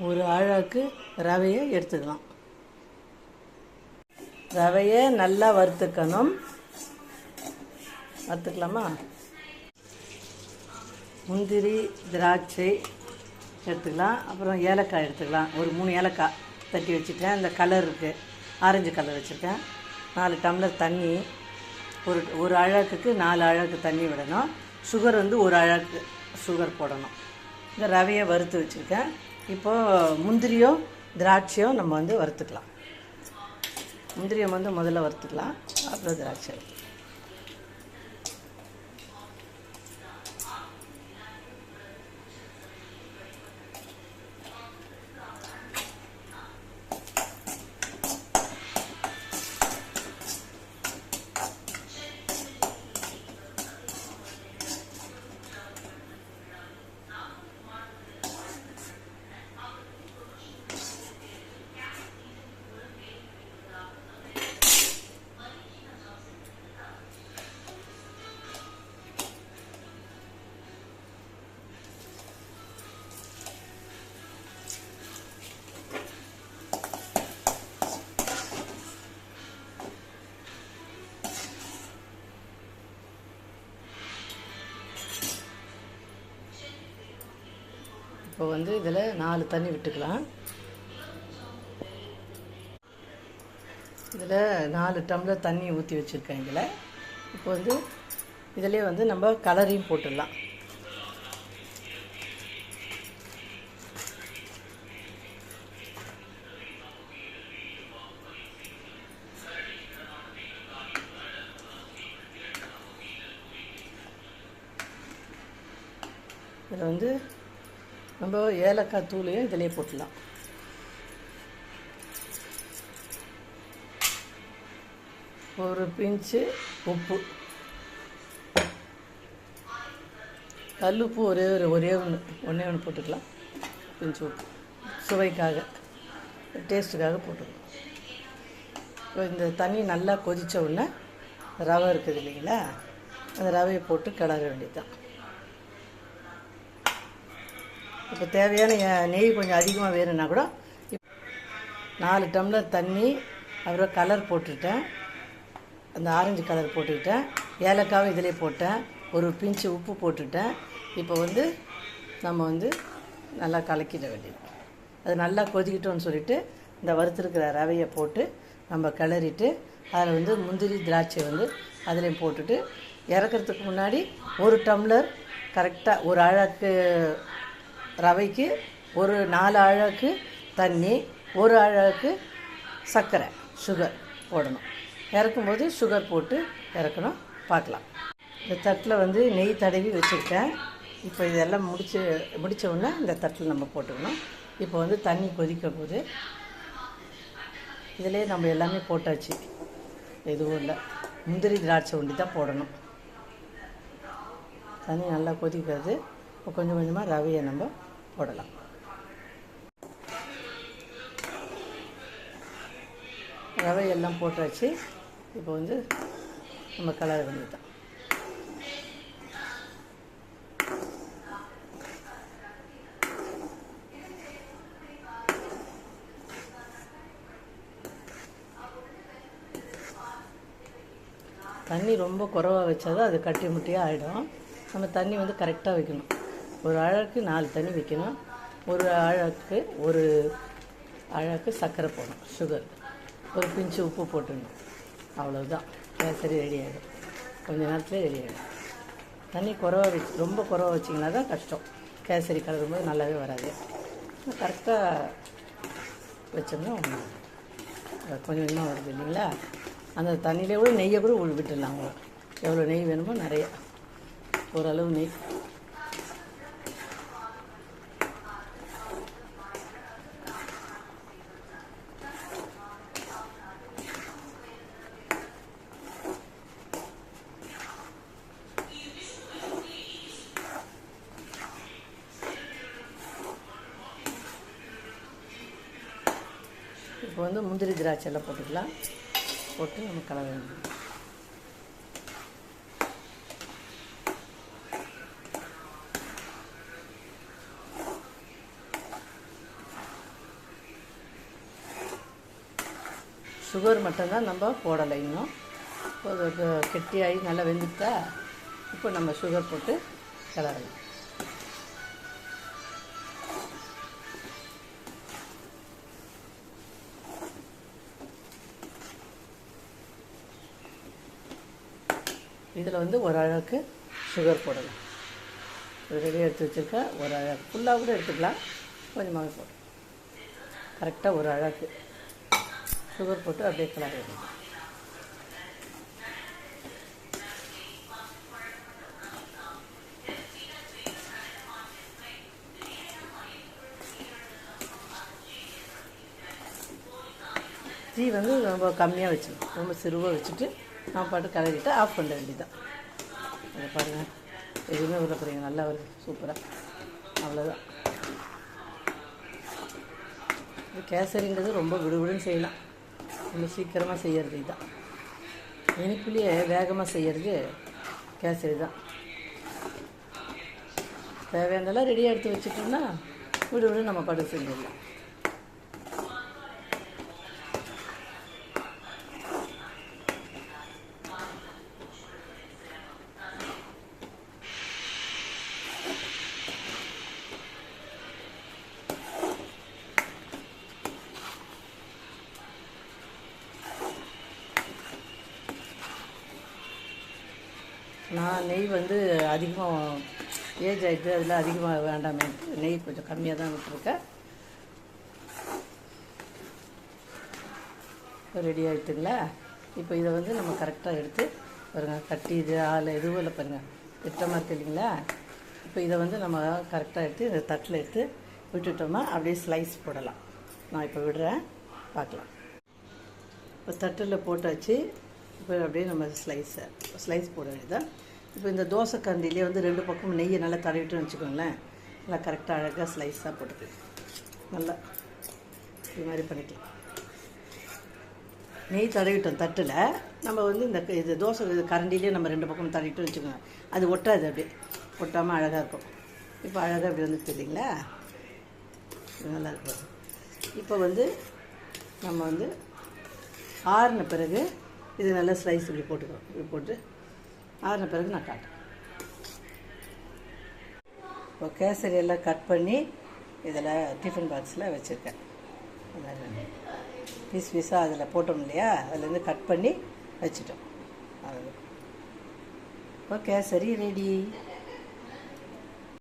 ஒரு ஆழாக்கு ரவையை எடுத்துக்கலாம். ரவையை நல்லா வறுத்துக்கணும். வறுத்துக்கலாமா? முந்திரி திராட்சை எடுத்துக்கலாம். அப்புறம் ஏலக்காய் எடுத்துக்கலாம். ஒரு மூணு ஏலக்காய் தட்டி வச்சுட்டேன். இந்த கலர் இருக்குது ஆரஞ்சு கலர் வச்சுருக்கேன். நாலு டம்ளர் தண்ணி. ஒரு ஒரு அழகுக்கு நாலு அழகுக்கு தண்ணி விடணும். சுகர் வந்து ஒரு அழகு சுகர் போடணும். இந்த ரவையை வறுத்து வச்சுருக்கேன். இப்போது முந்திரியோ திராட்சையோ நம்ம வந்து வறுத்துக்கலாம். முந்திரியை வந்து முதல்ல வறுத்துக்கலாம். அப்புறம் திராட்சை. இப்போ வந்து இதில் நாலு தண்ணி விட்டுக்கலாம். இதில் நாலு டம்ளர் தண்ணி ஊற்றி வச்சுருக்கேன் இதில். இப்போ வந்து இதிலே வந்து நம்ம கலரையும் போட்டுடலாம். இதில் வந்து நம்ம ஏலக்காய் தூளையும் இதிலே போட்டுடலாம். ஒரு பிஞ்சு உப்பு. கல்லுப்பு ஒரே ஒரு ஒரே ஒன்று ஒன்றே ஒன்று போட்டுக்கலாம். பிஞ்சு உப்பு. சுவைக்காக டேஸ்ட்டுக்காக போட்டுக்கலாம். இந்த தண்ணி நல்லா கொதித்த உடனே ரவை இருக்குது இல்லைங்களா? அந்த ரவையை போட்டு கிளற வேண்டியதுதான். இப்போ தேவையான நெய் கொஞ்சம் அதிகமாக வேணும்னா கூட நாலு டம்ளர் தண்ணி அப்புறம் கலர் போட்டுட்டேன். அந்த ஆரஞ்சு கலர் போட்டுக்கிட்டேன். ஏலக்காவும் இதிலே போட்டேன். ஒரு பிஞ்சு உப்பு போட்டுட்டேன். இப்போ வந்து நம்ம வந்து நல்லா கலக்கிட வேண்டியது. அது நல்லா கொதிக்கிட்டோன்னு சொல்லிட்டு இந்த வறுத்துருக்கிற ரவையை போட்டு நம்ம கிளறிட்டு அதில் வந்து முந்திரி திராட்சை வந்து அதுலேயும் போட்டுட்டு இறக்கறதுக்கு முன்னாடி ஒரு டம்ளர் கரெக்டாக ஒரு அழகு ரவைக்கு ஒரு நாலு அழகு தண்ணி ஒரு அழகு சர்க்கரை சுகர் போடணும். இறக்கும்போது சுகர் போட்டு இறக்கணும். பார்க்கலாம். இந்த தட்டில் வந்து நெய் தடவி வச்சுருக்கேன். இப்போ இதெல்லாம் முடிச்சு முடிச்ச உடனே இந்த தட்டில் நம்ம போட்டுக்கணும். இப்போ வந்து தண்ணி கொதிக்க போது இதிலே நம்ம எல்லாமே போட்டாச்சு. எதுவும் இல்லை. முந்திரி திராட்சை ஒண்டி தான் போடணும். தண்ணி நல்லா கொதிக்கிறது இப்போ கொஞ்சம் கொஞ்சமாக ரவையை நம்ம போடலாம். ரவை எல்லாம் போட்டாச்சு. இப்போ வந்து நம்ம கலர் வந்துட்டோம் தண்ணி ரொம்ப குறவாக வச்சாதான் அது கட்டி முட்டியாக ஆகிடும் நம்ம தண்ணி வந்து கரெக்டாக வைக்கணும். ஒரு அழகுக்கு நாலு தண்ணி வைக்கணும். ஒரு அழகுக்கு ஒரு அழகுக்கு சர்க்கரை போடணும் சுகர் ஒரு பிஞ்சு உப்பு போட்டுடணும். அவ்வளோதான் கேசரி ரெடி ஆகிடும் கொஞ்ச நேரத்தில் ரெடி ஆகிடும் தண்ணி குறவா வச்சு ரொம்ப குறவா வச்சிங்கன்னா தான் கஷ்டம். கேசரி கலரும் போது நல்லாவே வராது. கரெக்டாக வச்சோம்னா ஒன்றும் கொஞ்சம் கொஞ்சமாக வருது இல்லைங்களா? அந்த தண்ணியிலே கூட நெய்யை கூட விட்டுடலாம் அவங்க. எவ்வளோ நெய் வேணுமோ நிறையா. ஓரளவு நெய். இப்போ வந்து முந்திரி திராட்சையில் போட்டுக்கலாம். போட்டு நம்ம கலவை வேணும் சுகர் மட்டும்தான் நம்ம போடலை இன்னும். கெட்டியாகி நல்லா வெந்துட்டா இப்போ நம்ம சுகர் போட்டு கலரலாம் இதில் வந்து ஒரு அழகுக்கு சுகர் போடலாம். ரெடி ரெடியாக எடுத்து வச்சுருக்கேன் ஒரு அழகு. ஃபுல்லாக கூட எடுத்துக்கலாம். கொஞ்சமாக போடும் கரெக்டாக ஒரு அழகு. சுகர் போட்டு அப்படியே கிளறிடணும் தீ வந்து ரொம்ப கம்மியாக வச்சுக்கணும். ரொம்ப சிறுவாக வச்சுட்டு நான் பாட்டு கலரிட்டு ஆஃப் பண்ண வேண்டியதான் அதை பாருங்கள் எதுவுமே உள்ள போகிறீங்க நல்லா வருது. சூப்பராக அவ்வளோதான் கேசரிங்கிறது ரொம்ப விடுவிடுன்னு செய்யலாம். ரொம்ப சீக்கிரமாக செய்கிறது இதுதான் இனிப்புலேயே வேகமாக செய்கிறது கேசரி தான் தேவையானதெல்லாம் ரெடியாக எடுத்து வச்சுட்டோம்னா விடு விடு நம்ம படுக்க செஞ்சிடலாம். நான் நெய் வந்து அதிகமாக ஏஜ் ஆகிட்டு அதில் அதிகமாக வேண்டாமே. நெய் கொஞ்சம் கம்மியாக தான் விட்டுருக்கேன். ரெடி ஆகிட்டுங்களா இப்போ இதை வந்து நம்ம கரெக்டாக எடுத்து பாருங்கள் கட்டி இது ஆள் எதுவும் இல்லை பாருங்கள் திட்டமாக இருக்குது இல்லைங்களா? இப்போ இதை வந்து நம்ம கரெக்டாக எடுத்து இந்த தட்டில் எடுத்து விட்டுட்டோமா அப்படியே ஸ்லைஸ் போடலாம். நான் இப்போ விடுறேன். பார்க்கலாம். இப்போ தட்டில் போட்டாச்சு. இப்போ அப்படியே நம்ம ஸ்லைஸை ஸ்லைஸ் போட வேண்டியதான் இப்போ இந்த தோசை கரண்டிலே வந்து ரெண்டு பக்கமும் நெய்யை நல்லா தடவிட்டுன்னு வச்சுக்கோங்களேன். நல்லா கரெக்டாக அழகாக ஸ்லைஸாக போட்டுக்கு நல்லா இது மாதிரி பண்ணிக்கலாம். நெய் தடவிட்டோம் தட்டில். நம்ம வந்து இந்த க- இது தோசை இது கரண்டிலே நம்ம ரெண்டு பக்கம் தடவிட்டு வச்சுக்கோங்க. அது ஒட்டாது அப்படியே. ஒட்டாமல் அழகாக இருக்கும். இப்போ அழகாக இப்படி வந்து தெரியுங்களா நல்லா இருக்கும். இப்போ வந்து நம்ம வந்து ஆறின பிறகு இது நல்லா ஸ்லைஸ் இப்படி போட்டுக்கிறோம் இப்படி போட்டு ஆறின பிறகு நான் காட்டுறேன். இப்போ கேசரி எல்லாம் கட் பண்ணி இதில் டிஃபன் பாக்ஸில் வச்சுருக்கேன். பீஸ் பீஸாக அதில் போட்டோம் இல்லையா? அதுலேருந்து கட் பண்ணி வச்சுட்டோம். அது இப்போ கேசரி ரெடி.